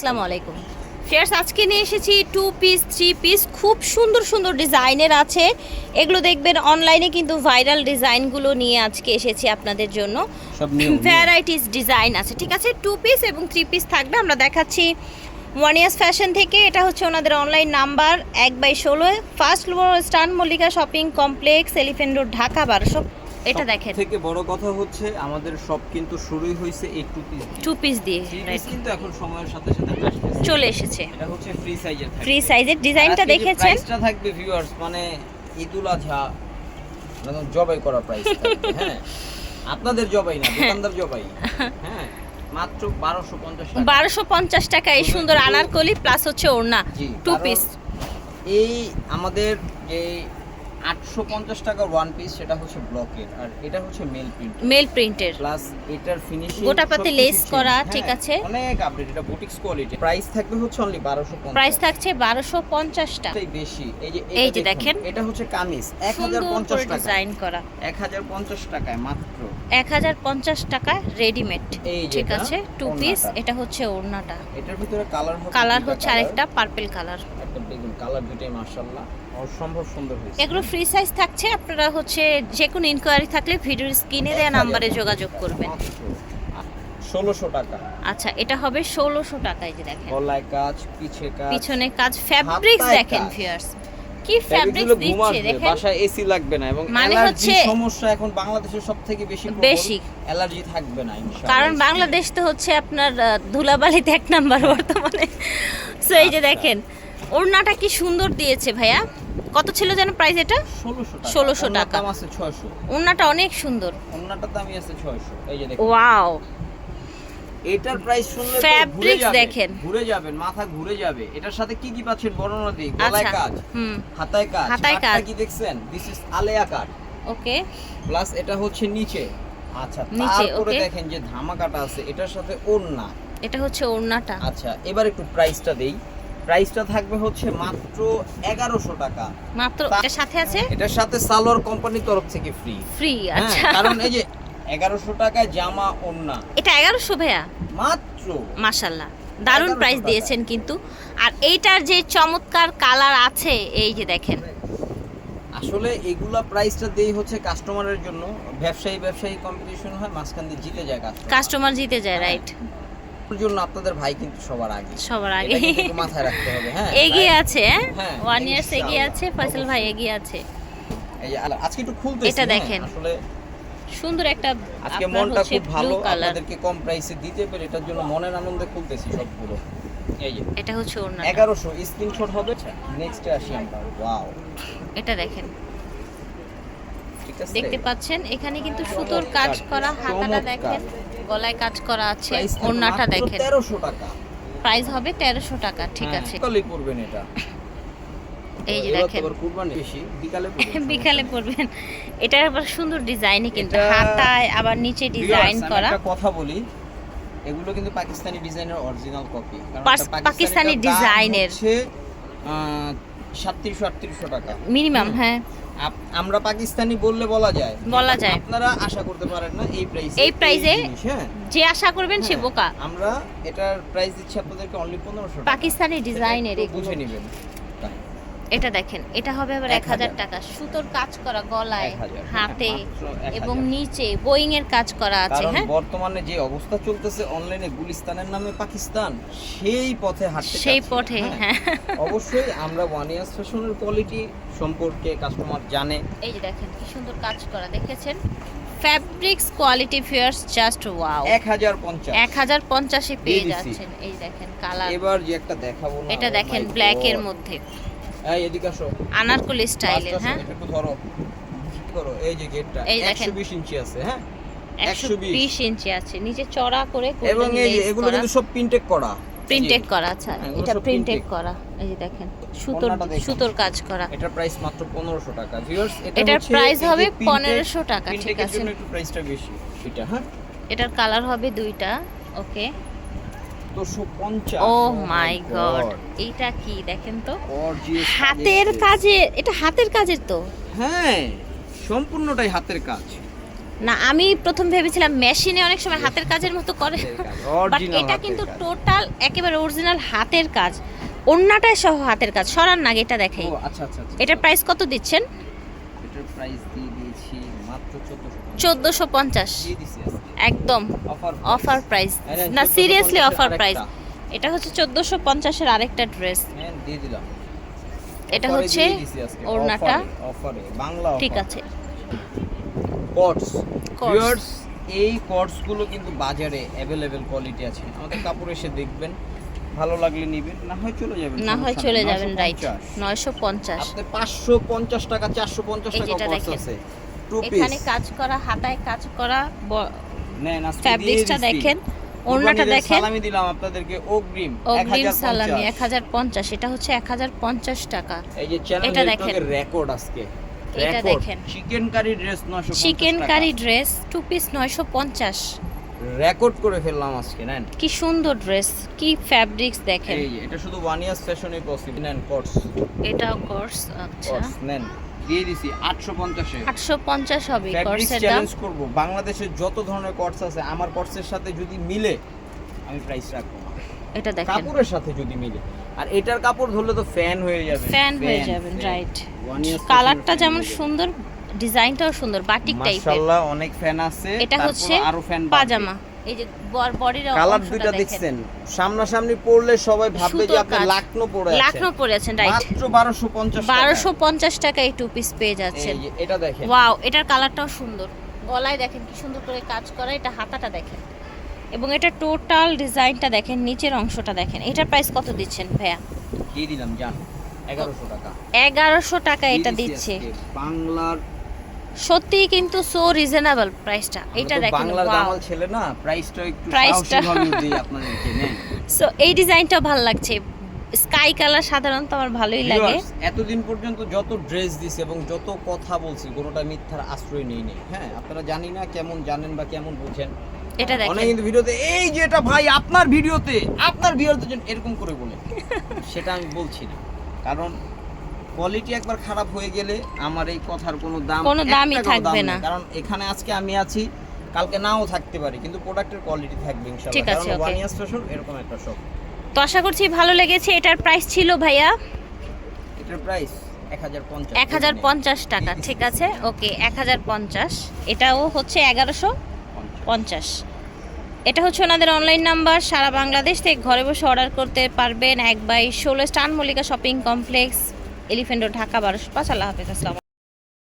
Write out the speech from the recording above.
আসসালামু আলাইকুম। ফ্রেয়ার্স আজকে নিয়ে এসেছি টু পিস থ্রি পিস খুব সুন্দর সুন্দর ডিজাইনের আছে। এগুলো দেখবেন অনলাইনে কিন্তু ভাইরাল ডিজাইনগুলো নিয়ে আজকে এসেছি আপনাদের জন্য। ভ্যারাইটিস ডিজাইন আছে ঠিক আছে? টু পিস এবং থ্রি পিস থাকবে আমরা দেখাচ্ছি ওয়ান ইয়ার্স ফ্যাশন থেকে। এটা হচ্ছে ওনাদের অনলাইন নাম্বার এক বাই ষোলো ফার্স্ট ফ্লোর স্টান Mallika shopping complex elephant road Dhaka বারোশো এটা দেখেন। থেকে বড় কথা হচ্ছে আমাদের সব কিন্তু শুরুই হয়েছে এই টু পিস টু পিস দিয়ে কিন্তু এখন সময়ের সাথে সাথে চলে এসেছে। এটা হচ্ছে ফ্রি সাইজের ফ্রি সাইজের ডিজাইনটা দেখেছেন? প্রাইসটা থাকবে ভিউয়ার্স মানে ঈদুল আজহা একদম জবাই করা প্রাইস হ্যাঁ। আপনাদের জবাই না দোকানদার জবাই। হ্যাঁ মাত্র বারোশো পঞ্চাশ টাকা। বারোশো পঞ্চাশ টাকা এই সুন্দর আনারকলি প্লাস হচ্ছে ওড়না টু পিস এই আমাদের যে আটশো পঞ্চাশ টাকার ওয়ান পিস সেটা হচ্ছে ব্লকের আর এটা হচ্ছে মেল প্রিন্ট মেল প্রিন্টের প্লাস এটার ফিনিশিং গোটাপাতি lace করা, ঠিক আছে। অনেক আপডেট এটা বুটিক্স কোয়ালিটি প্রাইস থাকবে হচ্ছে অনলি 1250 প্রাইস থাকছে বারোশো পঞ্চাশ টাকা বেশি। এই যে এই যে দেখেন। এটা হচ্ছে কামিজ সুন্দর করে 1050 টাকা। ডিজাইন করা। 1050 টাকায় মাত্র। এক হাজার পঞ্চাশ টাকা রেডিমেড ঠিক আছে? টু পিস এটা হচ্ছে ওড়নাটা। এটার ভিতরে কালার কালার হচ্ছে আরেকটা পার্পল কালার একটা বেগুন কালার দুইটাই মাশাআল্লাহ। অসম্ভব সুন্দর হয়েছে। এগুলো ফ্রি সাইজ থাকছে আপনারা হচ্ছে যে কোনো ইনকোয়ারি থাকলে ভিডিওর স্ক্রিনে দেওয়া নাম্বারে যোগাযোগ করবেন। ষোলোশো টাকা। আচ্ছা এটা হবে ষোলোশো টাকায় যে দেখেন। গলায় কাজ পিছে কাজ। পিছনে কাজ ফ্যাব্রিক্স হাতায় দেখেন ভিউয়ার্স কি ফ্যাব্রিক ফ্যাব্রিক্স দিচ্ছে দেখেন। বাসায় এসি লাগবে না এবং মানে হচ্ছে- সমস্যা এখন বাংলাদেশের সব থেকে বেশি বেশি। অ্যালার্জি থাকবে না ইনশাআল্লাহ। কারণ বাংলাদেশ তো হচ্ছে আপনার ধুলাবালিতে এক নাম্বার বর্তমানে। সো এই যে আচ্ছা। দেখেন ওড়নাটা কি সুন্দর দিয়েছে ভাইয়া। কত ছিল যেন প্রাইস এটা? 1600 টাকা। 1600 টাকা। দাম আছে 600 ওড়নাটা অনেক সুন্দর। ওনাটার দামই আছে 600 এই যে দেখুন। ওয়াও। এটার প্রাইস শুনলে ঘুরে দেখেন। ঘুরে যাবেন মাথা ঘুরে যাবে। এটার সাথে কি কি পাচ্ছেন বর্ণনা দিই? গলায় আচ্ছা কাজ। হুম। হাতায় কাজ। হাতায় কাজ। কি দেখছেন? This is Aleya cut okay. Plus এটা হচ্ছে নিচে। আচ্ছা নিচে, তারপরে দেখেন যে ধামাকাটা আছে এটার সাথে ওড়না। এটা হচ্ছে ওড়নাটা। আচ্ছা এবার একটু প্রাইসটা দেই। প্রাইসটা থাকবে হচ্ছে মাত্র এগারোশো টাকা। মাত্র এটার সাথে আছে? এটার সাথে সালোয়ার কোম্পানির তরফ থেকে ফ্রি ফ্রি আচ্ছা। কারণ এই যে এগারোশো টাকায় জামা ওড়না এটা এগারোশো ভাইয়া? মাত্র। মাশাল্লাহ দারুণ প্রাইস দিয়েছেন কিন্তু। আর এইটার যে চমৎকার কালার আছে এই যে দেখেন। আসলে এগুলা প্রাইসটা দেই হচ্ছে কাস্টমারের জন্য। ব্যবসায়ী ব্যবসায়ী কম্পিটিশন হয় মাঝখান দিয়ে জিতে যায় কাস্টমার জিতে যায় হ্যাঁ। রাইট জন্য আপনাদের ভাই কিন্তু সবার আগে। সবার আগে। এটা মাথায় রাখতে হবে হ্যাঁ এগিয়ে আছে হ্যাঁ, ওয়ান ইয়ার্স এগিয়ে আছে ফয়সাল ভাই এগিয়ে আছে। এই আজকে একটু খুলতে এটা দেখেন। আসলে সুন্দর একটা আজকে মনটা খুব ভালো আপনাদেরকে কম প্রাইসে দিতে পেরে এটার জন্য মনের আনন্দে খুলতেছি সবগুলো। এই এটা হচ্ছে ওড়না এগারোশো স্ক্রিনশট হবে। নেক্সটে আসি আমরা ওয়াও এটা দেখেন। দেখতে পাচ্ছেন এখানে কিন্তু সুতোর কাজ করা হাতাটা। দেখেন। গলায় কাজ করা আছে ওড়নাটা দেখেন। তেরোশো টাকা। প্রাইস হবে তেরোশো টাকা ঠিক হ্যাঁ, আছে। সকালেই পড়বেন এটা। এই যে দেখেন। বেশি বিকালে পড়বেন এটা আবার সুন্দর ডিজাইনই কিন্তু। হাতায় আবার নিচে ডিজাইন করা। একটা কথা বলি এগুলো কিন্তু পাকিস্তানি ডিজাইনের অরিজিনাল কপি পাস- পাকিস্তানি ডিজাইনের। সাতত্রিশশো আটত্রিশশো টাকা। মিনিমাম হ্যাঁ। আমরা পাকিস্তানি বললে বলা যায়। বলা যায়। আপনারা আশা করতে পারেন না এই প্রাইসে এই প্রাইসে হ্যাঁ। যে আশা করবেন সে হ্যাঁ, বোকা। আমরা এটার প্রাইস দিচ্ছি আপনাদেরকে অনলি পনেরোশো পাকিস্তানি ডিজাইনের বুঝে নেবেন। এটা দেখেন এটা হবে আবার এক হাজার। টাকা। সুতোর কাজ করা গলায় হ্যাঁ, হাতে এবং নিচে বোয়িং এর কাজ করা আছে হ্যাঁ? বর্তমানে যে অবস্থা চলতেছে অনলাইনে গুলিস্তানের নামে পাকিস্তান সেই পথে হাঁটতে সেই পথে হ্যাঁ। অবশ্যই আমরা ওয়ান ইয়ার্স ফ্যাশনের কোয়ালিটি সম্পর্কে কাস্টমার জানে। এই যে দেখেন কি সুন্দর কাজ করা দেখেছেন? Fabrics quality fierce just wow এক হাজার পঞ্চাশ। এক হাজার পঞ্চাশে পেয়ে যাচ্ছেন এই দেখেন কালার এবার যে একটা দেখাবো না এটা oh দেখেন ব্ল্যাক এর মধ্যে। এই এদিকে আসো। আনারকলি স্টাইলের হ্যাঁ? একটু ধরো। ধরো এই যে গেটটা। এই দেখেন। একশো বিশ ইঞ্চি আছে হ্যাঁ? 120 ইঞ্চি আছে। নিচে চড়া করে এবং এই এগুলো কিন্তু সব প্রিন্টেড করা। প্রিন্টেড করা আচ্ছা। হ্যাঁ, এটা প্রিন্টেড করা। এই যে দেখেন সুতোর সুতোর কাজ করা। এটার প্রাইস মাত্র পনেরোশো টাকা। ভিউয়ার্স এটার price হবে 1500 টাকা, ঠিক আছে। জন্য একটু প্রাইসটা বেশি। এটা হ্যাঁ? এটার কালার হবে দুইটা ওকে ও মাই গড এইটা কি দেখেন তো? হাতের কাজে এটা হাতের কাজের তো? হ্যাঁ সম্পূর্ণটাই হাতের কাজ। না আমি প্রথম ভেবেছিলাম মেশিনে অনেক সময় হাতের কাজের মতো করে। বাট এটা কিন্তু টোটাল একেবারে অরিজিনাল হাতের কাজ। অন্যটাই সহ হাতের কাজ। সরার না এটা দেখাই। আচ্ছা আচ্ছা এটার প্রাইস কত দিচ্ছেন? এটার প্রাইস দিয়ে দিয়েছি মাত্র 1450 1450 একদম অফার প্রাইস না সিরিয়াসলি অফার প্রাইস এটা হচ্ছে চোদ্দোশো পঞ্চাশের আরেকটা ড্রেস হ্যাঁ দিয়ে দিলাম। এটা হচ্ছে ওড়নাটা। ঠিক আছে। কটস ভিউয়ার্স এই কটসগুলো কিন্তু বাজারে অ্যাভেলেবেল কোয়ালিটি আছে। আমাদের কাপড় এসে দেখবেন ভালো লাগলে নিবেন না হয় চলে যাবেন না হয় চলে যাবেন রাইট 950 নয়শো পঞ্চাশ। আপনি পাঁচশো পঞ্চাশ টাকা চারশো পঞ্চাশ এই টাকা যেটা কটস আছে। এখানে কাজ করা হাতায় কাজ করা নেন ফ্যাব্রিক্সটা দেখেন ওড়নাটা দেখেন। সালামি দিলাম আপনাদেরকে অগ্রিম অগ্রিম সালামি এক হাজার পঞ্চাশ এটা হচ্ছে এক হাজার পঞ্চাশ টাকা। এই যে চ্যানেল। রেকর্ড আজকে। এটা দেখেন। Chikankari dress 950 chikankari dress two piece নয়শো পঞ্চাশ। রেকর্ড করে ফেললাম আজকে নেন। কি সুন্দর ড্রেস কি ফ্যাব্রিক্স দেখেন। এই এটা শুধু ওয়ান ইয়ার্স ফ্যাশনে পসিবল নেন কটস এটা কোর্স আচ্ছা। নেন। দিয়ে দিছি 850 এ আটশো পঞ্চাশ হবে কোর্সের দাম চ্যালেঞ্জ করব। বাংলাদেশে যত ধরনের কটস আছে আমার কটসের সাথে যদি মিলে আমি প্রাইস রাখব। এটা দেখেন। কাপড়ের সাথে যদি মিলে। আর এটার কাপড় ধরলে তো ফ্যান হয়ে যাবে। ফ্যান হয়ে যাবেন রাইট কালারটা যেমন সুন্দর ডিজাইনটাও সুন্দর বাটিক টাইপের মাশাআল্লাহ অনেক ফ্যান আছে। এটা হচ্ছে আরও ফ্যান পাজামা। এই যে বডির কালার দুইটা দেখছেন। সামনাসামনি পড়লে সবাই ভাববে যে আপনি লাকনো পরে আছেন। লাখনো পরে আছেন রাইট মাত্র 1250 টাকা। বারোশো পঞ্চাশ টাকা এই টু পিস পেয়ে যাচ্ছেন। এটা দেখেন। ওয়াও এটার কালারটাও সুন্দর। গলায় দেখেন কি সুন্দর করে কাজ করা এটা হাতাটা দেখেন। এবং এটা টোটাল ডিজাইনটা দেখেন নিচের অংশটা দেখেন। এটার প্রাইস কত দিচ্ছেন ভাইয়া? দিয়ে দিলাম জান। 1100 টাকা। এগারোশো টাকা এটা দিচ্ছে। বাংলার সত্যিই কিন্তু সো রিজনেবল প্রাইসটা এটা দেখেন বাংলার দামাল ছেলে না প্রাইসটা একটু প্রাইসটা- সাহসী ভাবে দিই আপনাদেরকে নেন। সো এই ডিজাইনটা ভালো লাগছে। স্কাই কালার সাধারণত আমার ভালোই লাগে। এতদিন পর্যন্ত যত ড্রেস দিছে এবং যত কথা বলছি কোনোটা মিথ্যার আশ্রয় নেই নেই। হ্যাঁ আপনারা জানি না কেমন জানেন বা কেমন বুঝেন। এটা অনেক দেখেন কিন্তু ভিডিওতে এই যে এটা ভাই আপনার ভিডিওতে আপনার ভিডিওতে এরকম করে বলে। সেটা আমি বলছি না। কারণ কোয়ালিটি একবার খারাপ হয়ে গেলে আমার এই কথার কোনো দাম কোনো দামই থাকবে না। কারণ এখানে আজকে আমি আছি কালকে নাও থাকতে পারি কিন্তু প্রোডাক্টের কোয়ালিটি থাকবে ইনশাআল্লাহ। ঠিক আছে. ওয়ান ইয়ার্স ফ্যাশন এরকম একটা শপ তো আশা করছি ভালো লেগেছে এটার প্রাইস ছিল ভাইয়া? এটার প্রাইস 1050 এক হাজার পঞ্চাশ টাকা ঠিক আছে ওকে এক হাজার পঞ্চাশ। এটাও হচ্ছে এগারোশো পঞ্চাশ। এটা হচ্ছে ওনাদের অনলাইন নাম্বার সারা বাংলাদেশ থেকে ঘরে বসে অর্ডার করতে পারবেন এক বাই ষোলো স্টান Mallika shopping complex elephant Dhaka বারোশো পাঁচ আল্লাহ হাফেজ আসসালাম